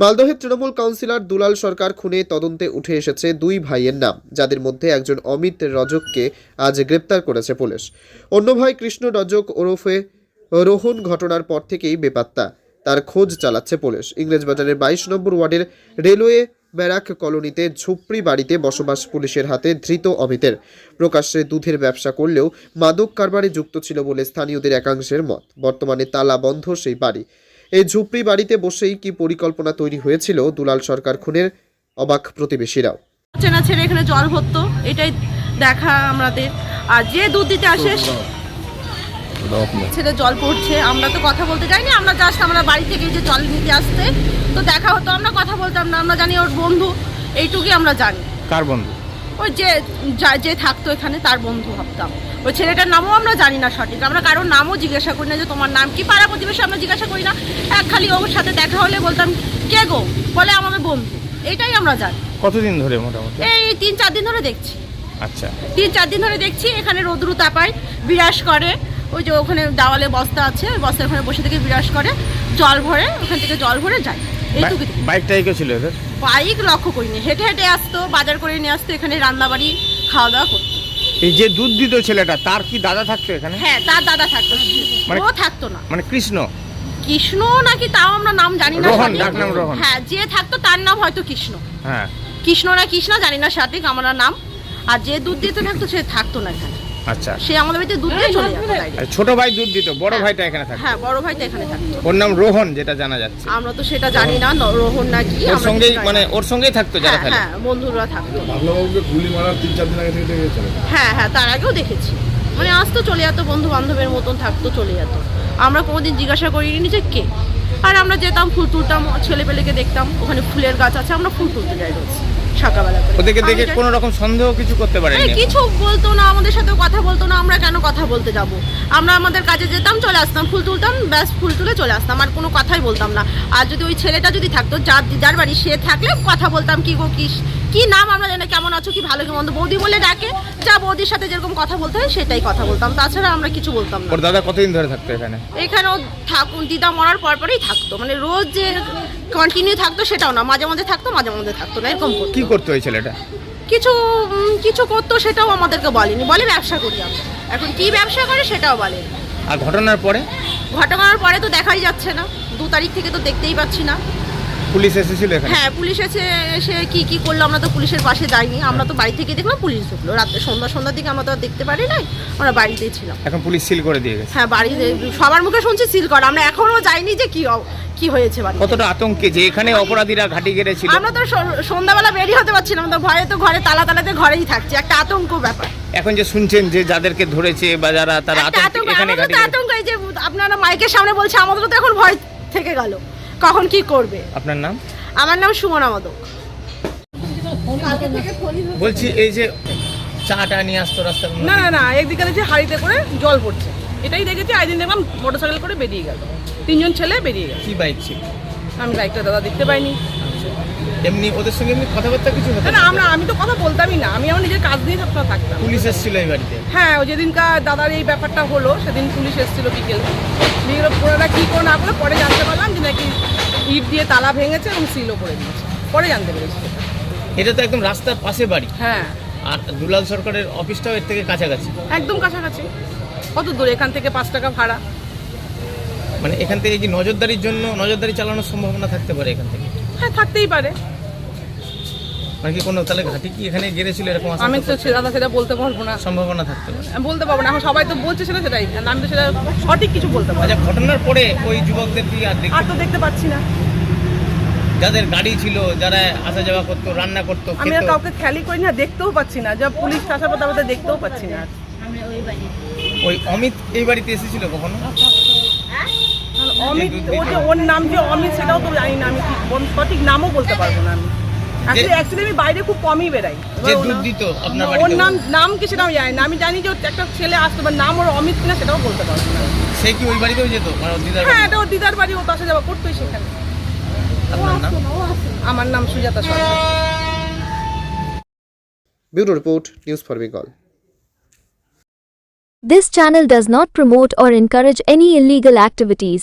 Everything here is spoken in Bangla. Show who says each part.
Speaker 1: মালদহের তৃণমূল কাউন্সিলর দুলাল সরকার খুনে তদন্তে উঠে এসেছে দুই ভাইয়ের নাম, যাদের মধ্যে একজন অমিত রজককে আজ গ্রেপ্তার করেছে পুলিশ। অন্য ভাই কৃষ্ণ রজক ওরফে রোহন ঘটনার পর থেকেই বেপাত্তা। তার খোঁজ চালাচ্ছে পুলিশ। ইংরেজবাজারের বাইশ নম্বর ওয়ার্ডের রেলওয়ে ব্যারাক কলোনিতে ঝুপড়ি বাড়িতে বসবাস পুলিশের হাতে ধৃত অমিতের। প্রকাশ্যে দুধের ব্যবসা করলেও মাদক কারবারে যুক্ত ছিল বলে স্থানীয়দের একাংশের মত। বর্তমানে তালা বন্ধ সেই বাড়ি। এই ঝুপড়ি বাড়িতে বসেই কি পরিকল্পনা তৈরি হয়েছিল দুলাল সরকার খুনের? অবাক প্রতিবেশীরাও।
Speaker 2: চেনা ছেলে এখানে জল ভরতো এটাই দেখা আমাদের। আর যে দুধ দিতে আসে ছেলে জল পড়ছে আমরা তো কথা বলতে যাইনি আমরা জাস্ট আমরা বাড়ি থেকে যে জল নিতে আসতে তো দেখা হতো আমরা কথা বলতাম না আমরা জানি ওর বন্ধু এইটুকুই আমরা জানি।
Speaker 3: কার বন্ধু?
Speaker 2: ওই যে যা- যে থাকতো এখানে তার বন্ধু ভাবতাম। ওই ছেলেটার নামও আমরা জানি না সঠিক। আমরা কারোর নামও জিজ্ঞাসা করি না যে তোমার নাম কি? পাড়া প্রতিবেশী আমরা জিজ্ঞাসা করি না। এক খালি ওর সাথে দেখা হলে বলতাম কে গো? বলে আমাদের বন্ধু। এটাই আমরা জানি।
Speaker 3: কতদিন ধরে মোটামুটি?
Speaker 2: এই তিন চার দিন ধরে দেখছি।
Speaker 3: আচ্ছা।
Speaker 2: তিন চার দিন ধরে দেখছি এখানে রোদ্রু তাপায় বিরাস করে। ওই যে ওখানে দেওয়ালে বস্তা আছে ওই বস্তার ওখানে বসে থেকে বিরাস করে। জল ভরে ওখান থেকে জল ভরে যায়।
Speaker 3: বাইকটাই কে ছিল এদের?
Speaker 2: বাইক লক্ষ্য করিনি। হেঁটে হেঁটে আসতো বাজার করে নিয়ে আসতো এখানে রান্নাবাড়ি খাওয়া দাওয়া করতো।
Speaker 3: এই যে দুধ দিত ছেলেটা তার কি দাদা থাকতো এখানে?
Speaker 2: হ্যাঁ তার দাদা থাকতো।
Speaker 3: মানে-
Speaker 2: ও থাকতো না।
Speaker 3: মানে কৃষ্ণ?
Speaker 2: কৃষ্ণ নাকি তাও আমরা নাম জানি না
Speaker 3: রোহন, রোহন।
Speaker 2: হ্যাঁ যে থাকতো তার নাম হয়তো কৃষ্ণ।
Speaker 3: হ্যাঁ।
Speaker 2: কৃষ্ণ না কৃষ্ণ জানি না সঠিক আমার নাম। আর যে দুধ দিতে থাকতো সে থাকতো না এখানে।
Speaker 3: আচ্ছা।
Speaker 2: সে আমাদের বাড়িতে দুধ দিয়ে চলে যেত।
Speaker 3: আর ছোট ভাই দুধ দিত বড় ভাইটা এখানে থাকতো।
Speaker 2: হ্যাঁ বড় ভাই তো এখানে থাকতো।
Speaker 3: ওর নাম রোহন যেটা জানা যাচ্ছে।
Speaker 2: আমরা তো সেটা জানি না ন- রোহন না কি
Speaker 3: ওর
Speaker 2: আমরা
Speaker 3: সঙ্গেই
Speaker 2: কিছু জানি
Speaker 3: মানে
Speaker 2: না।
Speaker 3: ওর সঙ্গেই থাকতো যারা
Speaker 2: হ্যাঁ
Speaker 3: খেলে
Speaker 2: হ্যাঁ বন্ধুরা থাকতো।
Speaker 4: বাবলাবাবুকে গুলি মারার তিন চার দিন আগে থেকে দেখে চলে
Speaker 2: হ্যাঁ হ্যাঁ তার আগেও দেখেছি। মানে আসতো চলে যেত বন্ধু বান্ধবের মতন থাকতো চলে যেত। আমরা কোনোদিন জিজ্ঞাসা করিনি যে কে। আর আমরা যেতাম ফুল তুলতাম ছেলে পেলেকে দেখতাম ওখানে ফুলের গাছ আছে আমরা ফুল তুলতে যাই রোজ। সকালবেলা করে।
Speaker 3: ওদেরকে দেখে কোনো রকম সন্দেহ কিছু করতে পারেনি
Speaker 2: কিছু বলতো না আমাদের সাথে কথা বলতো না আমরা কেন কথা বলতে যাব? আমরা আমাদের কাজে যেতাম চলে আসতাম ফুল তুলতাম ব্যাস ফুল তুলে চলে আসতাম আর কোনো কথাই বলতাম না। আর যদি ওই ছেলেটা যদি থাকতো যার যার বাড়ি সে থাকলে কথা বলতাম কি গো কি কি নাম আমরা জানি কেমন আছো কি ভালো কি মন্দ বৌদি বলে ডাকে। যা বৌদির সাথে যেরকম কথা বলতে হয় সেটাই কথা বলতাম। তাছাড়া আমরা কিছু বলতাম না।
Speaker 3: ওর দাদা কতদিন ধরে থাকতো এখানে?
Speaker 2: এখানেও থাকুন দিদা মরার পর পরেই থাকতো। মানে রোজ যে কন্টিনিউ থাকতো সেটাও না। মাঝে মাঝে থাকতো মাঝে মাঝে থাকতো না এরকম করতো।
Speaker 3: কি করতো ওই ছেলেটা?
Speaker 2: কিছু উম, কিছু করতো সেটাও আমাদেরকে বলেনি। বলে ব্যবসা করি আমরা। এখন কি ব্যবসা করে সেটাও বলে
Speaker 3: আর ঘটনার পরে?
Speaker 2: ঘটনার পরে তো দেখাই যাচ্ছে না। দু তারিখ থেকে তো দেখতেই পাচ্ছি না।
Speaker 3: পুলিশ এসেছিল এখানে?
Speaker 2: হ্যাঁ পুলিশ এসে এসে কি কি করল? আমরা তো পুলিশের পাশে যাইনি। আমরা তো বাড়ি থেকে দেখলাম পুলিশ ঢুকলো। রাত্রে সন্ধ্যা সন্ধ্যার দিকে আমরা তো আর দেখতে পারি নাই। আমরা বাড়িতেই ছিলাম।
Speaker 3: এখন পুলিশ সিল করে দিয়ে গেছে?
Speaker 2: হ্যাঁ বাড়িতে সবার মুখে শুনছি সিল করা। আমরা এখনও যাইনি যে কি কি হয়েছে বাড়ি
Speaker 3: কতটা আতঙ্কে যে এখানে অপরাধীরা ঘাটি গেড়েছিল?
Speaker 2: আমরা তো সন্ধ্যাবেলা বেরিয়ে হতে পারছিলাম তো ভয়ে তো ঘরে তালা তালাতে ঘরেই থাকছি। একটা আতঙ্ক ব্যাপার।
Speaker 3: এখন যে শুনছেন যে যাদেরকে ধরেছে বা যারা তারা আতঙ্ক এখানে
Speaker 2: আতঙ্ক এই যে আপনারা মাইকের সামনে বলছে আমাদেরও তো এখন ভয় থেকে গেল। কখন কি করবে?
Speaker 3: আপনার নাম?
Speaker 2: আমার নাম সুমনা মদক।
Speaker 3: বলছি এই যে চাটা নিয়ে আসতো রাস্তা।
Speaker 5: না না না একদিকে দেখছি হাড়িতে করে জল পড়ছে। এটাই দেখেছি একদিন দেখলাম মোটরসাইকেল করে বেরিয়ে গেল। তিনজন ছেলে বেরিয়ে গেল।
Speaker 3: কি বাইক ছিল?
Speaker 5: আমি বাইকটা দাদা দেখতে পাইনি।
Speaker 3: এমনি ওদের সঙ্গে এমনি কথাবার্তা কিছু হতো
Speaker 5: না আমরা আমি তো কথা বলতামই না। আমি আমার নিজের কাজ নিয়ে সবসময় থাকতাম।
Speaker 3: পুলিশ এসেছিল এই বাড়িতে?
Speaker 5: হ্যাঁ ওই যেদিনকার দাদার এই ব্যাপারটা হলো সেদিন পুলিশ এসেছিল বিকেল। বিকেল ওরা কী করে না করে পরে জানতে পারলাম যে নাকি ইট দিয়ে তালা ভেঙেছে এবং সিলও করে দিয়েছে পরে জানতে পেরেছি
Speaker 3: এটা তো একদম রাস্তার পাশে বাড়ি।
Speaker 5: হ্যাঁ।
Speaker 3: আর দুলাল সরকারের অফিসটাও এর থেকে কাছাকাছি?
Speaker 5: একদম কাছাকাছি। কত দূর? এখান থেকে পাঁচ টাকা ভাড়া।
Speaker 3: মানে এখান থেকে কি নজরদারির জন্য নজরদারি চালানোর সম্ভাবনা থাকতে পারে এখান থেকে?
Speaker 5: হ্যাঁ থাকতেই পারে।
Speaker 3: মানে কোনো তাহলে ঘাটি কি এখানে গেড়েছিল এরকম
Speaker 5: আমি তো? দাদা সেটা বলতে পারব না।
Speaker 3: সম্ভাবনা থাকতে পারে।
Speaker 5: আমি বলতে পারব না। এখন সবাই তো বলছে সেটা সেটাই। আর আমি তো সেটা সঠিক কিছু বলতে পারব।
Speaker 3: আচ্ছা ঘটনার পরে ওই যুবকদের কি আর
Speaker 5: আর তো দেখতে পাচ্ছি না।
Speaker 3: যাদের গাড়ি ছিল যারা আসা যাওয়া করতো রান্না করতো
Speaker 5: আমি আর কাউকে খেয়ালই করি না দেখতেও পাচ্ছি না। যা পুলিশ আসার পর দেখতেও পাচ্ছি না।
Speaker 3: ওই অমিত এই বাড়িতে এসেছিল কখনো?
Speaker 5: কারণ অমিত ও যে ওর নাম যে অমিত সেটাও তো জানি না আমি ঠিক ওর সঠিক নামও বলতে পারব না আমি। অ্যাকচুয়ালি অ্যাকচুয়ালি আমি বাইরে খুব কমই বেরাই ওর নাম- ওর নাম নাম কি সেটাও জানি না। আমি জানি যে একটা ছেলে আসতো বা নাম ওর অমিত কিনা সেটাও বলতে পারব না
Speaker 3: সে কি ওই বাড়িতেও যেত? মানে
Speaker 5: হ্যাঁ এটা ওর দিদার বাড়ি ও তো আসা যাওয়া করতোই সেখানে। আমার নাম Sujata Sarkar.
Speaker 1: Bureau report news for Bengal.
Speaker 6: This channel does not promote or encourage any illegal activities.